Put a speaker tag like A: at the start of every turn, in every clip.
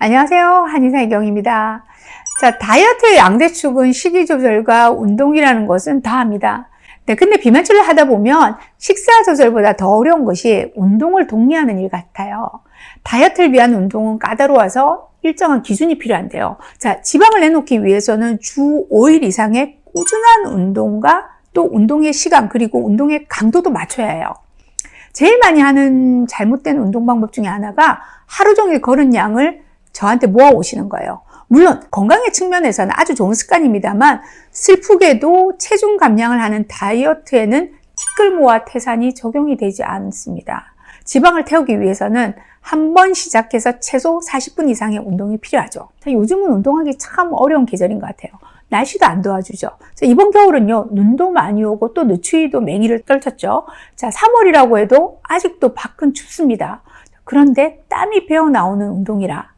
A: 안녕하세요. 한의사의 경입니다. 자, 다이어트의 양대축은 식이 조절과 운동이라는 것은 다 합니다. 네, 근데 비만치를 하다 보면 식사 조절보다 더 어려운 것이 운동을 독려하는 일 같아요. 다이어트를 위한 운동은 까다로워서 일정한 기준이 필요한데요. 자, 지방을 내놓기 위해서는 주 5일 이상의 꾸준한 운동과 또 운동의 시간 그리고 운동의 강도도 맞춰야 해요. 제일 많이 하는 잘못된 운동 방법 중에 하나가 하루 종일 걸은 양을 저한테 모아 오시는 거예요. 물론 건강의 측면에서는 아주 좋은 습관입니다만 슬프게도 체중 감량을 하는 다이어트에는 티끌모아 태산이 적용이 되지 않습니다. 지방을 태우기 위해서는 한 번 시작해서 최소 40분 이상의 운동이 필요하죠. 자, 요즘은 운동하기 참 어려운 계절인 것 같아요. 날씨도 안 도와주죠. 자, 이번 겨울은요, 눈도 많이 오고 또 늦추위도 맹위를 떨쳤죠. 자, 3월이라고 해도 아직도 밖은 춥습니다. 그런데 땀이 배어 나오는 운동이라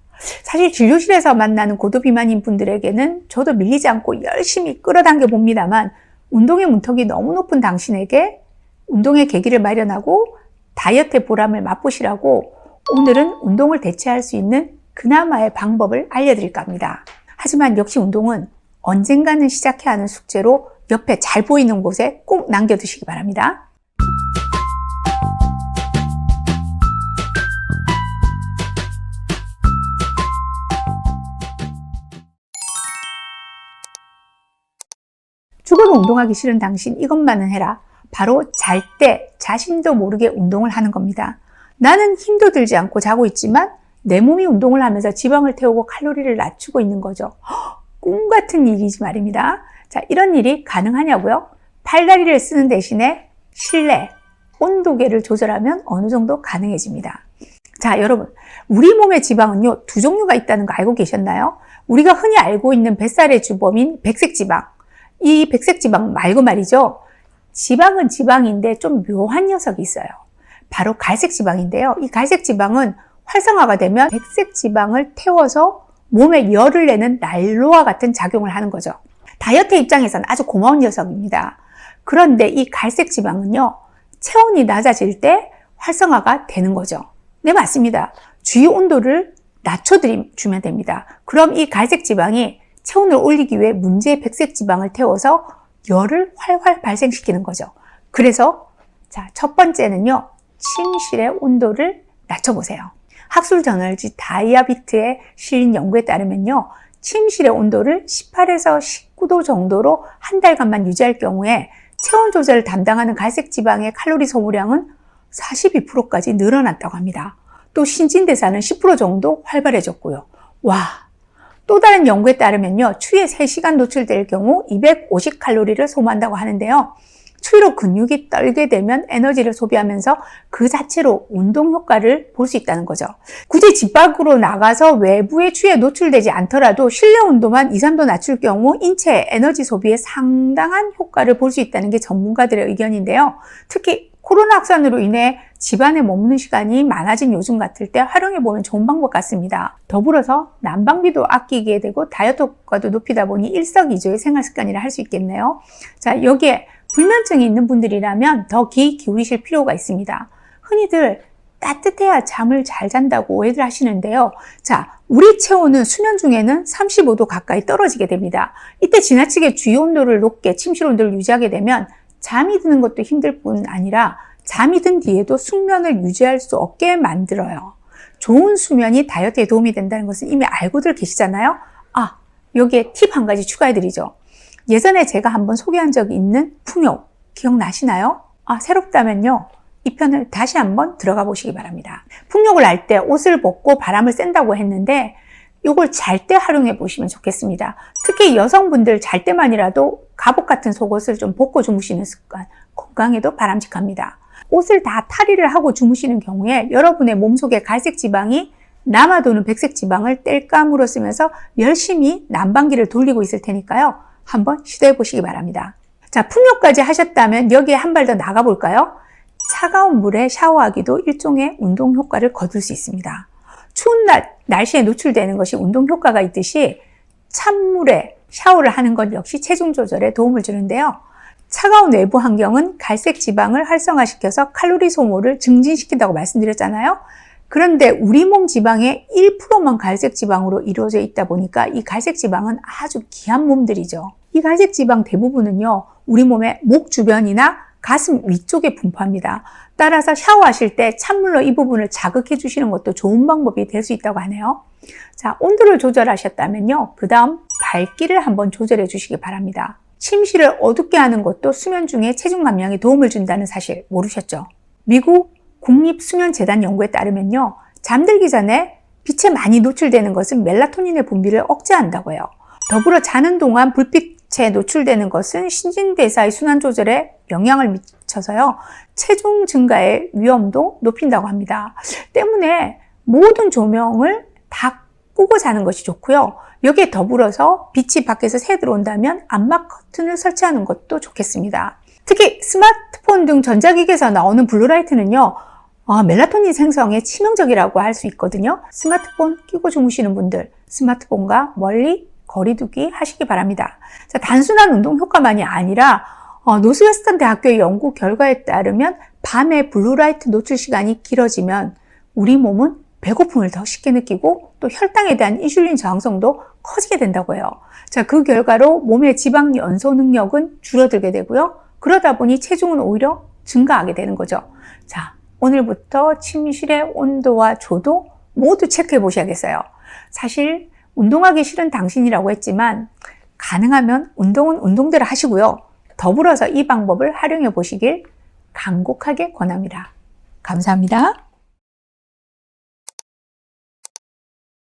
A: 사실 진료실에서 만나는 고도비만인 분들에게는 저도 밀리지 않고 열심히 끌어당겨 봅니다만 운동의 문턱이 너무 높은 당신에게 운동의 계기를 마련하고 다이어트의 보람을 맛보시라고 오늘은 운동을 대체할 수 있는 그나마의 방법을 알려드릴까 합니다. 하지만 역시 운동은 언젠가는 시작해야 하는 숙제로 옆에 잘 보이는 곳에 꼭 남겨두시기 바랍니다. 죽어도 운동하기 싫은 당신 이것만은 해라. 바로 잘 때 자신도 모르게 운동을 하는 겁니다. 나는 힘도 들지 않고 자고 있지만 내 몸이 운동을 하면서 지방을 태우고 칼로리를 낮추고 있는 거죠. 헉, 꿈 같은 일이지 말입니다. 자, 이런 일이 가능하냐고요? 팔다리를 쓰는 대신에 실내, 온도계를 조절하면 어느 정도 가능해집니다. 자, 여러분. 우리 몸의 지방은요, 두 종류가 있다는 거 알고 계셨나요? 우리가 흔히 알고 있는 뱃살의 주범인 백색 지방. 이 백색 지방 말고 말이죠. 지방은 지방인데 좀 묘한 녀석이 있어요. 바로 갈색 지방인데요. 이 갈색 지방은 활성화가 되면 백색 지방을 태워서 몸에 열을 내는 난로와 같은 작용을 하는 거죠. 다이어트 입장에서는 아주 고마운 녀석입니다. 그런데 이 갈색 지방은요, 체온이 낮아질 때 활성화가 되는 거죠. 네, 맞습니다. 주위 온도를 낮춰주면 됩니다. 그럼 이 갈색 지방이 체온을 올리기 위해 문제의 백색 지방을 태워서 열을 활활 발생시키는 거죠. 그래서 자, 첫 번째는요. 침실의 온도를 낮춰보세요. 학술 저널지 다이아비트에 실린 연구에 따르면요. 침실의 온도를 18에서 19도 정도로 한 달간만 유지할 경우에 체온 조절을 담당하는 갈색 지방의 칼로리 소모량은 42%까지 늘어났다고 합니다. 또 신진대사는 10% 정도 활발해졌고요. 와, 또 다른 연구에 따르면요. 추위에 3시간 노출될 경우 250칼로리를 소모한다고 하는데요. 추위로 근육이 떨게 되면 에너지를 소비하면서 그 자체로 운동 효과를 볼 수 있다는 거죠. 굳이 집 밖으로 나가서 외부의 추위에 노출되지 않더라도 실내 온도만 2, 3도 낮출 경우 인체 에너지 소비에 상당한 효과를 볼 수 있다는 게 전문가들의 의견인데요. 특히 코로나 확산으로 인해 집안에 머무는 시간이 많아진 요즘 같을 때 활용해 보면 좋은 방법 같습니다. 더불어서 난방비도 아끼게 되고 다이어트 효과도 높이다 보니 일석이조의 생활 습관이라 할 수 있겠네요. 자, 여기에 불면증이 있는 분들이라면 더기 기울이실 필요가 있습니다. 흔히들 따뜻해야 잠을 잘 잔다고 오해를 하시는데요. 자, 우리 체온은 수면 중에는 35도 가까이 떨어지게 됩니다. 이때 지나치게 주위 온도를 높게 침실 온도를 유지하게 되면 잠이 드는 것도 힘들 뿐 아니라 잠이 든 뒤에도 숙면을 유지할 수 없게 만들어요. 좋은 수면이 다이어트에 도움이 된다는 것은 이미 알고들 계시잖아요. 아, 여기에 팁 한 가지 추가해드리죠. 예전에 제가 한번 소개한 적이 있는 풍요 기억나시나요? 아, 새롭다면요. 이 편을 다시 한번 들어가 보시기 바랍니다. 풍욕을 할때 옷을 벗고 바람을 쐰다고 했는데 이걸 잘 때 활용해 보시면 좋겠습니다. 특히 여성분들 잘 때만이라도 갑옷 같은 속옷을 좀 벗고 주무시는 습관 건강에도 바람직합니다. 옷을 다 탈의를 하고 주무시는 경우에 여러분의 몸속에 갈색 지방이 남아도는 백색 지방을 뗄감으로 쓰면서 열심히 난방기를 돌리고 있을 테니까요. 한번 시도해 보시기 바랍니다. 자, 풍요까지 하셨다면 여기에 한 발 더 나가 볼까요? 차가운 물에 샤워하기도 일종의 운동 효과를 거둘 수 있습니다. 추운 날, 날씨에 노출되는 것이 운동 효과가 있듯이 찬물에 샤워를 하는 것 역시 체중 조절에 도움을 주는데요. 차가운 외부 환경은 갈색 지방을 활성화시켜서 칼로리 소모를 증진시킨다고 말씀드렸잖아요. 그런데 우리 몸 지방의 1%만 갈색 지방으로 이루어져 있다 보니까 이 갈색 지방은 아주 귀한 몸들이죠. 이 갈색 지방 대부분은요, 우리 몸의 목 주변이나 가슴 위쪽에 분포합니다. 따라서 샤워하실 때 찬물로 이 부분을 자극해 주시는 것도 좋은 방법이 될 수 있다고 하네요. 자, 온도를 조절하셨다면요. 그 다음 밝기를 한번 조절해 주시기 바랍니다. 침실을 어둡게 하는 것도 수면 중에 체중 감량에 도움을 준다는 사실 모르셨죠? 미국 국립수면재단 연구에 따르면요. 잠들기 전에 빛에 많이 노출되는 것은 멜라토닌의 분비를 억제한다고요. 더불어 자는 동안 불빛 에 노출되는 것은 신진대사의 순환 조절에 영향을 미쳐서요. 체중 증가의 위험도 높인다고 합니다. 때문에 모든 조명을 다 끄고 자는 것이 좋고요. 여기에 더불어서 빛이 밖에서 새 들어온다면 암막 커튼을 설치하는 것도 좋겠습니다. 특히 스마트폰 등 전자기기에서 나오는 블루라이트는요. 아, 멜라토닌 생성에 치명적이라고 할 수 있거든요. 스마트폰 끼고 주무시는 분들, 스마트폰과 멀리 거리두기 하시기 바랍니다. 자, 단순한 운동 효과만이 아니라 어, 노스웨스턴 대학교의 연구 결과에 따르면 밤에 블루라이트 노출 시간이 길어지면 우리 몸은 배고픔을 더 쉽게 느끼고 또 혈당에 대한 인슐린 저항성도 커지게 된다고 해요. 자, 그 결과로 몸의 지방 연소 능력은 줄어들게 되고요. 그러다 보니 체중은 오히려 증가하게 되는 거죠. 자, 오늘부터 침실의 온도와 조도 모두 체크해 보셔야겠어요. 사실 운동하기 싫은 당신이라고 했지만 가능하면 운동은 운동대로 하시고요. 더불어서 이 방법을 활용해 보시길 간곡하게 권합니다. 감사합니다.